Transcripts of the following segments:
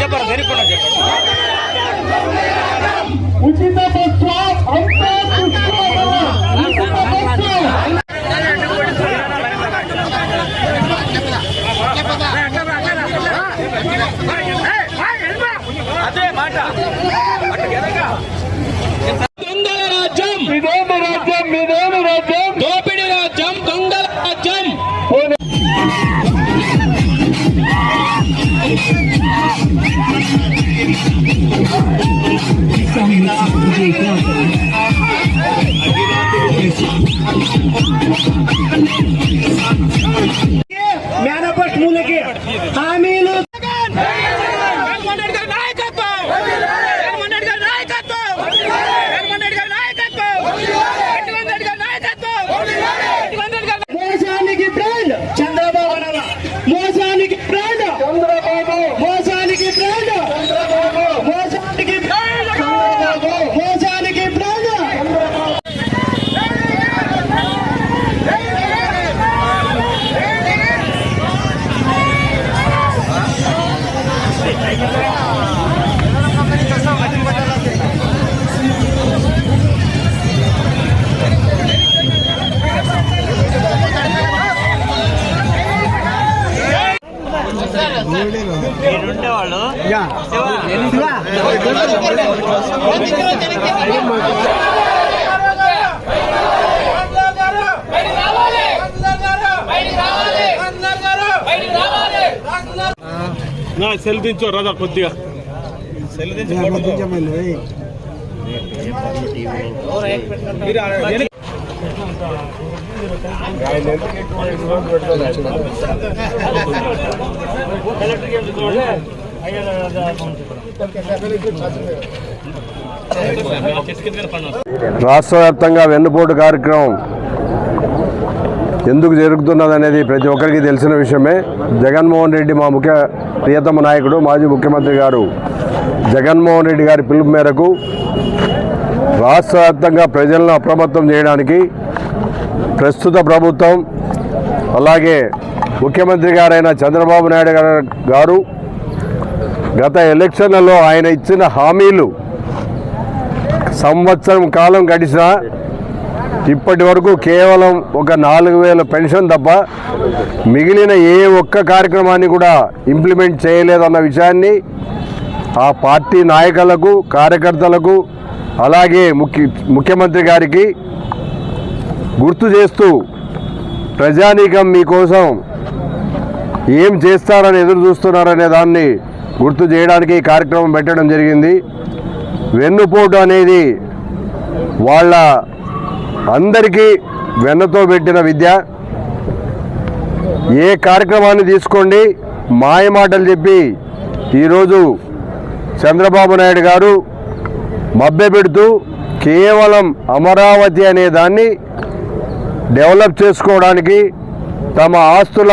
చెప్పారు సరిపోయినా చెప్పండి ఉచిత బస్సు అంతా పుష్పమా. ఉచిత బస్సు అదే మాట I'm gonna get out of here. నా సెల్ దించో రాదా కొద్దిగా. సెల్ దించి రాష్ట్ర వ్యాప్తంగా వెన్నుపోటు కార్యక్రమం ఎందుకు జరుగుతున్నదనేది ప్రతి ఒక్కరికి తెలిసిన విషయమే. జగన్మోహన్ రెడ్డి మా ముఖ్య ప్రియతమ నాయకుడు మాజీ ముఖ్యమంత్రి గారు జగన్మోహన్ రెడ్డి గారి పిలుపు మేరకు రాష్ట్ర వ్యాప్తంగా ప్రజలను అప్రమత్తం చేయడానికి ప్రస్తుత ప్రభుత్వం అలాగే ముఖ్యమంత్రి గారైన చంద్రబాబు నాయుడు గారు- గారు గత ఎలక్షన్లలో ఆయన ఇచ్చిన హామీలు సంవత్సరం కాలం గడిచినా ఇప్పటి వరకు కేవలం ఒక నాలుగు వేల పెన్షన్ తప్ప మిగిలిన ఏ ఒక్క కార్యక్రమాన్ని కూడా ఇంప్లిమెంట్ చేయలేదన్న విషయాన్ని ఆ పార్టీ నాయకులకు కార్యకర్తలకు అలాగే ముఖ్య ముఖ్యమంత్రి గారికి గుర్తు చేస్తూ ప్రజానీకం మీకోసం ఏం చేస్తారని ఎదురు చూస్తున్నారనే దాన్ని గుర్తు చేయడానికి ఈ కార్యక్రమం పెట్టడం జరిగింది. వెన్నుపోటు అనేది వాళ్ళ అందరికీ వెన్నతో పెట్టిన విద్య. ఏ కార్యక్రమాన్ని తీసుకోండి మాయమాటలు చెప్పి ఈరోజు చంద్రబాబు నాయుడు గారు మభ్యపెడుతూ కేవలం అమరావతి అనే దాన్ని డెవలప్ చేసుకోవడానికి తమ ఆస్తుల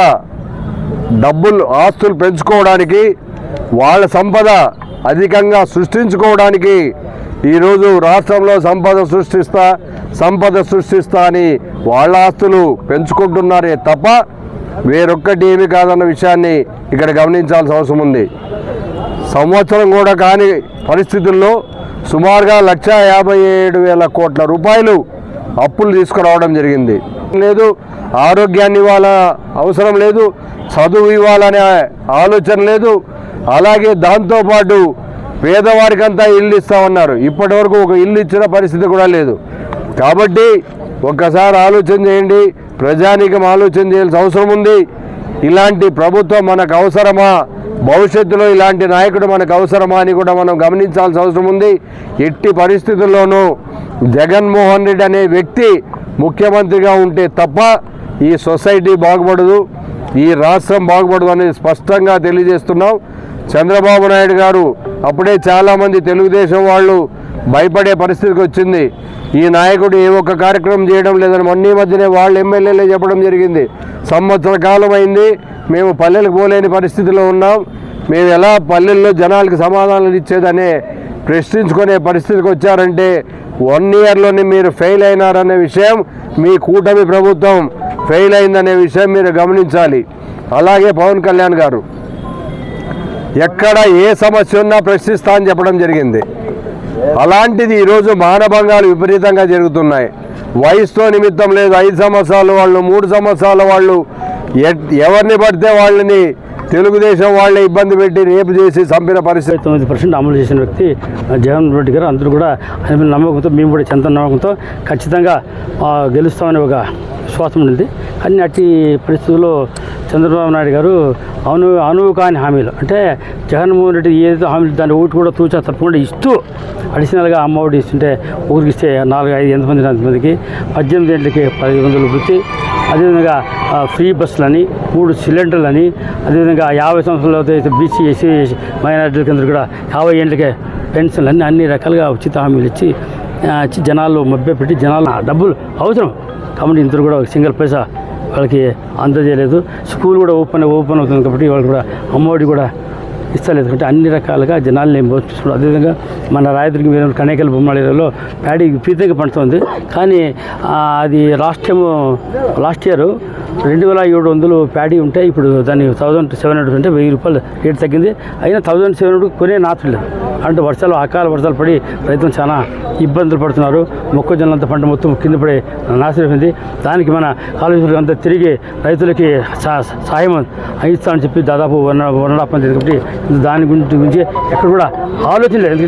డబ్బులు ఆస్తులు పెంచుకోవడానికి వాళ్ళ సంపద అధికంగా సృష్టించుకోవడానికి ఈరోజు రాష్ట్రంలో సంపద సృష్టిస్తా సంపద సృష్టిస్తా అని వాళ్ళ ఆస్తులు పెంచుకుంటున్నారే తప్ప వేరొక్కటి ఏమి కాదన్న విషయాన్ని ఇక్కడ గమనించాల్సిన అవసరం ఉంది. సంవత్సరం కూడా కాని పరిస్థితుల్లో సుమారుగా లక్ష యాభై ఏడు వేల కోట్ల రూపాయలు అప్పులు తీసుకురావడం జరిగింది. లేదు ఆరోగ్యాన్ని ఇవ్వాల అవసరం లేదు చదువు ఇవ్వాలనే ఆలోచన లేదు. అలాగే దాంతోపాటు పేదవారికంతా ఇల్లు ఇస్తామన్నారు. ఇప్పటి వరకు ఒక ఇల్లు ఇచ్చిన పరిస్థితి కూడా లేదు. కాబట్టి ఒక్కసారి ఆలోచన చేయండి ప్రజానీకం ఆలోచన చేయాల్సిన అవసరం ఉంది. ఇలాంటి ప్రభుత్వం మనకు అవసరమా? భవిష్యత్తులో ఇలాంటి నాయకుడు మనకు అవసరమా అని కూడా మనం గమనించాల్సిన అవసరం ఉంది. ఎట్టి పరిస్థితుల్లోనూ జగన్మోహన్ రెడ్డి అనే వ్యక్తి ముఖ్యమంత్రిగా ఉంటే తప్ప ఈ సొసైటీ బాగుపడదు ఈ రాష్ట్రం బాగుపడదు అనేది స్పష్టంగా తెలియజేస్తున్నాం. చంద్రబాబు నాయుడు గారు అప్పుడే చాలామంది తెలుగుదేశం వాళ్ళు భయపడే పరిస్థితికి వచ్చింది. ఈ నాయకుడు ఏ ఒక్క కార్యక్రమం చేయడం లేదని మొన్న మధ్యనే వాళ్ళు ఎమ్మెల్యేలే చెప్పడం జరిగింది. సంవత్సర కాలం అయింది. మేము పల్లెలకు పోలేని పరిస్థితిలో ఉన్నాం. మేము ఎలా పల్లెల్లో జనాలకు సమాధానాలు ఇచ్చేదనే ప్రశ్నించుకునే పరిస్థితికి వచ్చారంటే వన్ ఇయర్లోనే మీరు ఫెయిల్ అయినారనే విషయం మీ కూటమి ప్రభుత్వం ఫెయిల్ అయిందనే విషయం మీరు గమనించాలి. అలాగే పవన్ కళ్యాణ్ గారు ఎక్కడ ఏ సమస్య ఉన్నా ప్రశ్నిస్తా అని చెప్పడం జరిగింది. అలాంటిది ఈరోజు మానభంగాలు విపరీతంగా జరుగుతున్నాయి. వయసుతో నిమిత్తం లేదు ఐదు సంవత్సరాల వాళ్ళు మూడు సంవత్సరాల వాళ్ళు ఎవరిని పడితే వాళ్ళని తెలుగుదేశం వాళ్ళే ఇబ్బంది పెట్టి రేపు చేసి చంపిన పరిస్థితి. తొమ్మిది పర్సెంట్ అమలు చేసిన వ్యక్తి జగన్ రెడ్డి గారు అందరూ కూడా ఆయన మీద నమ్మకంతో మేము కూడా చెంత నమ్మకంతో ఖచ్చితంగా గెలుస్తామని ఒక విశ్వాసం ఉండింది. కానీ అట్టి పరిస్థితుల్లో చంద్రబాబు నాయుడు గారు అను అనువు కాని హామీలు. అంటే జగన్మోహన్ రెడ్డి ఏదైతే హామీలు దాన్ని ఒకటి కూడా తూచా తప్పకుండా ఇస్తూ అడిషనల్గా అమ్మ ఒడి ఇస్తుంటే ఊరికిస్తే నాలుగు ఐదు ఎంతమంది ఎంతమందికి పద్దెనిమిది ఏళ్ళకి పది వందలు వృత్తి అదేవిధంగా ఫ్రీ బస్సులని మూడు సిలిండర్లని అదేవిధంగా యాభై సంవత్సరాలు అయితే బీసీ ఎస్సీ మైనార్టీల కింద కూడా యాభై ఏళ్ళకే పెన్షన్లు అన్ని అన్ని రకాలుగా ఉచిత హామీలు ఇచ్చి ఆ, ఇచ్చి జనాలు మభ్యపెట్టి జనాలు డబ్బులు అవసరం. కాబట్టి ఇంతరు కూడా ఒక సింగిల్ పైసా వాళ్ళకి అందజేయలేదు. స్కూల్ కూడా ఓపెన్ ఓపెన్ అవుతుంది కాబట్టి వాళ్ళు కూడా అమ్మఒడి కూడా ఇస్తలేదు. కాబట్టి అన్ని రకాలుగా జనాల్ని పోషిస్తున్నాడు అదేవిధంగా మన రాయదుర్గం మీద కనేకల్ బొమ్మలలో ప్యాడీ విపరీతంగా పండుతుంది. కానీ అది రాష్ట్రము లాస్ట్ ఇయర్ రెండు వేల ఏడు వందలు ప్యాడీ ఉంటే ఇప్పుడు దాన్ని థౌజండ్ సెవెన్ హండ్రెడ్ అంటే వెయ్యి రూపాయలు రేట్ తగ్గింది. అయినా థౌజండ్ సెవెన్ హండ్రెడ్ కొనే నాతులేదు అంటే వర్షాలు అకాల వర్షాలు పడి రైతులు చాలా ఇబ్బందులు పడుతున్నారు. మొక్కజొన్న అంత పంట మొత్తం కింద పడి నాశనమైంది దానికి మన కాలేజీ అంతా తిరిగి రైతులకి సాయం సాయం ఇస్తామని చెప్పి దాదాపు one one and half month కాబట్టి దాని గురించి గురించి ఎక్కడ కూడా ఆలోచన లేదు.